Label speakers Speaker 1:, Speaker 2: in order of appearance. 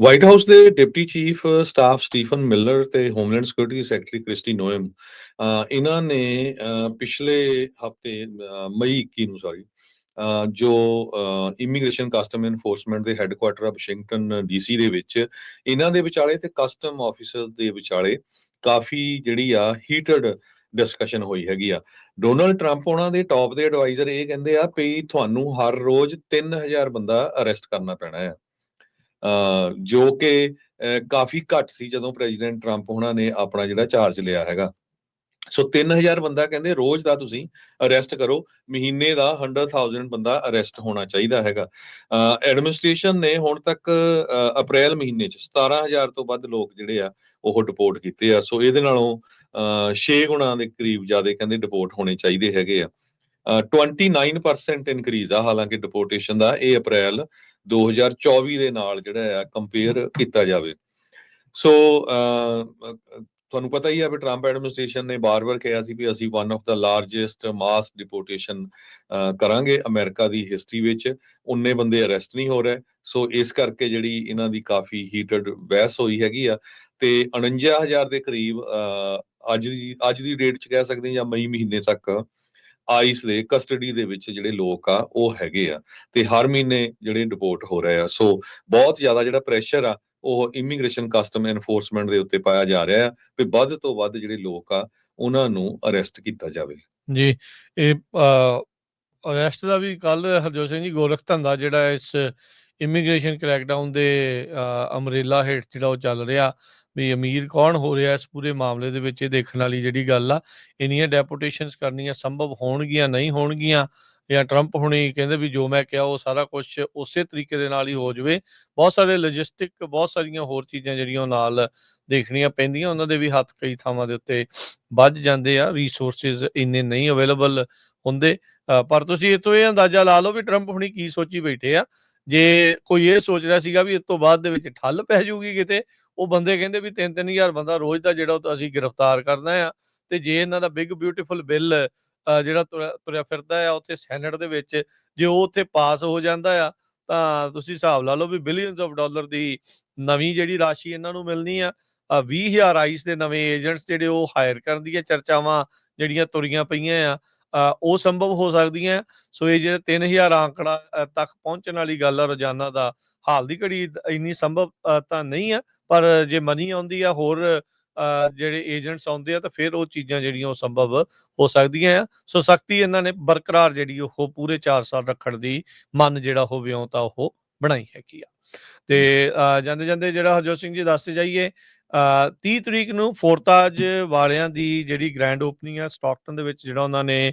Speaker 1: White House ਦੇ deputy chief staff Stephen Miller ਤੇ homeland security secretary Kristi Noem ਇਹਨਾਂ ਨੇ uh, ਪਿਛਲੇ ਹਫ਼ਤੇ uh, ਮਈ 21 ਨੂੰ ਸੌਰੀ uh, ਜੋ ਇਮੀਗ੍ਰੇਸ਼ਨ ਕਸਟਮ ਐਨਫੋਰਸਮੈਂਟ ਦੇ ਹੈੱਡਕੁਆਟਰ ਆ ਵਾਸ਼ਿੰਗਟਨ ਡੀਸੀ ਦੇ ਵਿੱਚ, ਇਹਨਾਂ ਦੇ ਵਿਚਾਲੇ ਤੇ ਕਸਟਮ ਆਫੀਸਰ ਦੇ ਵਿਚਾਲੇ ਕਾਫੀ ਜਿਹੜੀ ਆ ਹੀਟਡ ਡਿਸਕਸ਼ਨ ਹੋਈ ਹੈਗੀ ਆ। ਡੋਨਲਡ ਟਰੰਪ ਉਹਨਾਂ ਦੇ ਟੌਪ ਦੇ ਐਡਵਾਈਜ਼ਰ ਇਹ ਕਹਿੰਦੇ ਆ ਵੀ ਤੁਹਾਨੂੰ ਹਰ ਰੋਜ਼ 3000 ਬੰਦਾ ਅਰੈਸਟ ਕਰਨਾ ਪੈਣਾ ਆ। ਜੋ ਕਿ ਕਾਫੀ ਘੱਟ ਸੀ ਜਦੋਂ ਪ੍ਰੈਜ਼ੀਡੈਂਟ ਟਰੰਪ ਉਹਨਾਂ ਨੇ ਆਪਣਾ ਜਿਹੜਾ ਚਾਰਜ ਲਿਆ ਹੈਗਾ। ਸੋ 3000 ਬੰਦਾ ਕਹਿੰਦੇ ਰੋਜ਼ ਦਾ ਤੁਸੀਂ ਅਰੈਸਟ ਕਰੋ ਮਹੀਨੇ ਦਾ 100000 ਬੰਦਾ ਅਰੈਸਟ ਹੋਣਾ ਚਾਹੀਦਾ ਹੈਗਾ। ਐਡਮਿਨਿਸਟ੍ਰੇਸ਼ਨ ਨੇ ਹੁਣ ਤੱਕ ਅਹ, ਅਪ੍ਰੈਲ ਮਹੀਨੇ ਚ 17000 ਤੋਂ ਵੱਧ ਲੋਕ ਜਿਹੜੇ ਆ ਉਹ ਡਿਪੋਰਟ ਕੀਤੇ ਆ। ਸੋ ਇਹਦੇ ਨਾਲੋਂ 6 ਗੁਣਾ ਦੇ ਕਰੀਬ ਜ਼ਿਆਦਾ ਕਹਿੰਦੇ ਡਿਪੋਰਟ ਹੋਣੇ ਚਾਹੀਦੇ ਹੈਗੇ ਆ। 29% ਇਨਕਰੀਜ਼ ਆ, ਹਾਲਾਂਕਿ ਡਿਪੋਰਟੇਸ਼ਨ ਦਾ ਇਹ ਅਪ੍ਰੈਲ 2024 ਦੇ ਨਾਲ ਜਿਹੜਾ ਆ ਕੰਪੇਅਰ ਕੀਤਾ ਜਾਵੇ। ਸੋ ਤੁਹਾਨੂੰ ਪਤਾ ਹੀ ਹੈ ਵੀ ਟਰੰਪ ਐਡਮਿਨਿਸਟ੍ਰੇਸ਼ਨ ਨੇ ਬਾਰ-ਬਾਰ ਕਿਹਾ ਸੀ ਵੀ ਅਸੀਂ one of the largest mass deportation ਕਰਾਂਗੇ ਅਮਰੀਕਾ ਦੀ ਹਿਸਟਰੀ ਵਿੱਚ। ਉਨੇ ਬੰਦੇ ਅਰੈਸਟ ਨਹੀਂ ਹੋ ਰਹੇ। ਸੋ ਇਸ ਕਰਕੇ ਜਿਹੜੀ ਇਹਨਾਂ ਦੀ ਕਾਫੀ ਹੀਟਡ ਬਹਿਸ ਹੋਈ ਹੈਗੀ ਆ। ਤੇ 49000 ਦੇ ਕਰੀਬ ਅੱਜ ਦੀ ਅੱਜ ਦੀ ਡੇਟ 'ਚ ਕਹਿ ਸਕਦੇ ਹਾਂ ਜਾਂ ਮਈ ਮਹੀਨੇ ਤੱਕ ਆਈਸ ਦੇ ਕਸਟਡੀ ਦੇ ਵਿੱਚ ਜਿਹੜੇ ਲੋਕ ਆ, ਉਹ ਹੈਗੇ ਆ ਤੇ ਹਰ ਮਹੀਨੇ ਜਿਹੜੇ ਡਿਪੋਰਟ ਹੋ ਰਹੇ ਆ। ਸੋ ਬਹੁਤ ਜ਼ਿਆਦਾ ਜਿਹੜਾ ਪ੍ਰੈਸ਼ਰ ਆ, ਉਹ ਇਮੀਗ੍ਰੇਸ਼ਨ ਕਸਟਮ ਐਨਫੋਰਸਮੈਂਟ ਦੇ ਉੱਤੇ ਪਾਇਆ ਜਾ ਰਿਹਾ ਹੈ ਵੀ ਵੱਧ ਤੋਂ ਵੱਧ ਜਿਹੜੇ ਲੋਕ ਆ, ਉਹਨਾਂ ਨੂੰ ਅਰੈਸਟ ਕੀਤਾ ਜਾਵੇ।
Speaker 2: ਜੀ, ਇਹ ਅਰੈਸਟ ਦਾ ਵੀ ਕੱਲ ਹਰਜੋਤ ਸਿੰਘ ਜੀ ਗੋਰਖ ਧੰਦਾ ਜਿਹੜਾ ਇਸ ਇਮੀਗ੍ਰੇਸ਼ਨ ਕ੍ਰੈਕਡਾਊਨ ਦੇ ਅਮਰੇਲਾ ਹੇਠ ਜਿਹੜਾ ਉਹ ਚੱਲ ਰਿਹਾ। ਵੀ ਅਮੀਰ ਕੌਣ ਹੋ ਰਿਹਾ ਇਸ ਪੂਰੇ ਮਾਮਲੇ ਦੇ ਵਿੱਚ, ਇਹ ਦੇਖਣ ਵਾਲੀ ਜਿਹੜੀ ਗੱਲ ਆ, ਇੰਨੀਆਂ ਡੈਪੂਟੇਸ਼ਨਸ ਕਰਨੀਆਂ ਸੰਭਵ ਹੋਣਗੀਆਂ, ਨਹੀਂ ਹੋਣਗੀਆਂ? ਜਾਂ ਟਰੰਪ ਹੁਣੀ ਕਹਿੰਦੇ ਵੀ ਜੋ ਮੈਂ ਕਿਹਾ ਉਹ ਸਾਰਾ ਕੁਝ ਉਸੇ ਤਰੀਕੇ ਦੇ ਨਾਲ ਹੀ ਹੋ ਜਾਵੇ। ਬਹੁਤ ਸਾਰੇ ਲੌਜਿਸਟਿਕ ਬਹੁਤ ਸਾਰੀਆਂ ਹੋਰ ਚੀਜ਼ਾਂ ਜਿਹੜੀਆਂ ਉਹ ਨਾਲ ਦੇਖਣੀਆਂ ਪੈਂਦੀਆਂ, ਉਹਨਾਂ ਦੇ ਵੀ ਹੱਥ ਕਈ ਥਾਵਾਂ ਦੇ ਉੱਤੇ ਵੱਜ ਜਾਂਦੇ ਆ ਰਿਸੋਰਸਸ ਇੰਨੇ ਨਹੀਂ ਅਵੇਲੇਬਲ ਹੁੰਦੇ। ਪਰ ਤੁਸੀਂ ਇਹ ਤੋਂ ਇਹ ਅੰਦਾਜ਼ਾ ਲਾ ਲਓ ਵੀ ਟਰੰਪ ਹੁਣੀ ਕੀ ਸੋਚੀ ਬੈਠੇ ਆ। ਜੇ ਕੋਈ ਇਹ ਸੋਚ ਰਿਹਾ ਸੀਗਾ ਵੀ ਇਸ ਤੋਂ ਬਾਅਦ ਦੇ ਵਿੱਚ ਠੱਲ ਪੈ ਜਾਊਗੀ ਕਿਤੇ ਉਹ ਬੰਦੇ ਕਹਿੰਦੇ ਵੀ 3-3000 ਬੰਦਾ ਰੋਜ਼ ਦਾ ਜਿਹੜਾ ਉਹ ਅਸੀਂ ਗ੍ਰਿਫਤਾਰ ਕਰਨਾ ਆ ਤੇ ਜੇ ਇਹਨਾਂ ਦਾ ਬਿਗ ਬਿਊਟੀਫੁਲ ਬਿੱਲ ਜਿਹੜਾ ਤੁਰਿਆ ਤੁਰਿਆ ਫਿਰਦਾ ਆ ਉੱਥੇ ਸੈਨੇਟ ਦੇ ਵਿੱਚ ਜੇ ਉਹ ਉੱਥੇ ਪਾਸ ਹੋ ਜਾਂਦਾ ਆ ਤਾਂ ਤੁਸੀਂ ਹਿਸਾਬ ਲਾ ਲਓ ਵੀ ਬਿਲੀਅਨਸ ਆਫ ਡਾਲਰ ਦੀ ਨਵੀਂ ਜਿਹੜੀ ਰਾਸ਼ੀ ਇਹਨਾਂ ਨੂੰ ਮਿਲਣੀ ਆ ਅ, 20000 ਆਈਸ ਦੇ ਨਵੇਂ ਏਜੰਟਸ ਜਿਹੜੇ ਉਹ ਹਾਇਰ ਕਰਨ ਦੀਆਂ ਚਰਚਾਵਾਂ ਜਿਹੜੀਆਂ ਤੁਰੀਆਂ ਪਈਆਂ ਆ ਉਹ ਸੰਭਵ ਹੋ ਸਕਦੀਆਂ ਸੋ ਇਹ ਜਿਹੜੇ 3000 ਆંકੜਾ ਤੱਕ ਪਹੁੰਚਣ ਵਾਲੀ ਗੱਲ ਆ ਰੋਜ਼ਾਨਾ ਦਾ ਹਾਲ ਦੀ ਘੜੀ ਇੰਨੀ ਸੰਭਵ ਤਾਂ ਨਹੀਂ ਆ ਪਰ ਜੇ ਮਨੀ ਆਉਂਦੀ ਆ ਹੋਰ ਜਿਹੜੇ ਏਜੰਟਸ ਆਉਂਦੇ ਆ ਤਾਂ ਫਿਰ ਉਹ ਚੀਜ਼ਾਂ ਜਿਹੜੀਆਂ ਉਹ ਸੰਭਵ ਹੋ ਸਕਦੀਆਂ ਆ। ਸੋ ਸਖਤੀ ਇਹਨਾਂ ਨੇ ਬਰਕਰਾਰ ਜਿਹੜੀ ਉਹ ਪੂਰੇ 4 ਸਾਲ ਰੱਖਣ ਦੀ ਮਨ ਜਿਹੜਾ ਉਹ ਵਿਉਂਤਾ ਉਹ ਬਣਾਈ ਹੈਗੀ ਆ। ਤੇ ਅ, ਜਾਂਦੇ ਜਾਂਦੇ ਜਿਹੜਾ ਹਰਜੋਤ ਸਿੰਘ ਜੀ ਦੱਸਦੇ ਜਾਈਏ 30 ਤਰੀਕ ਨੂੰ ਫੋਰਤਾਜ ਵਾਲਿਆਂ ਦੀ ਜਿਹੜੀ ਗ੍ਰੈਂਡ ਓਪਨਿੰਗ ਆ, ਸਟਾਕਟਨ ਦੇ ਵਿੱਚ, ਜਿਹੜਾ ਉਹਨਾਂ ਨੇ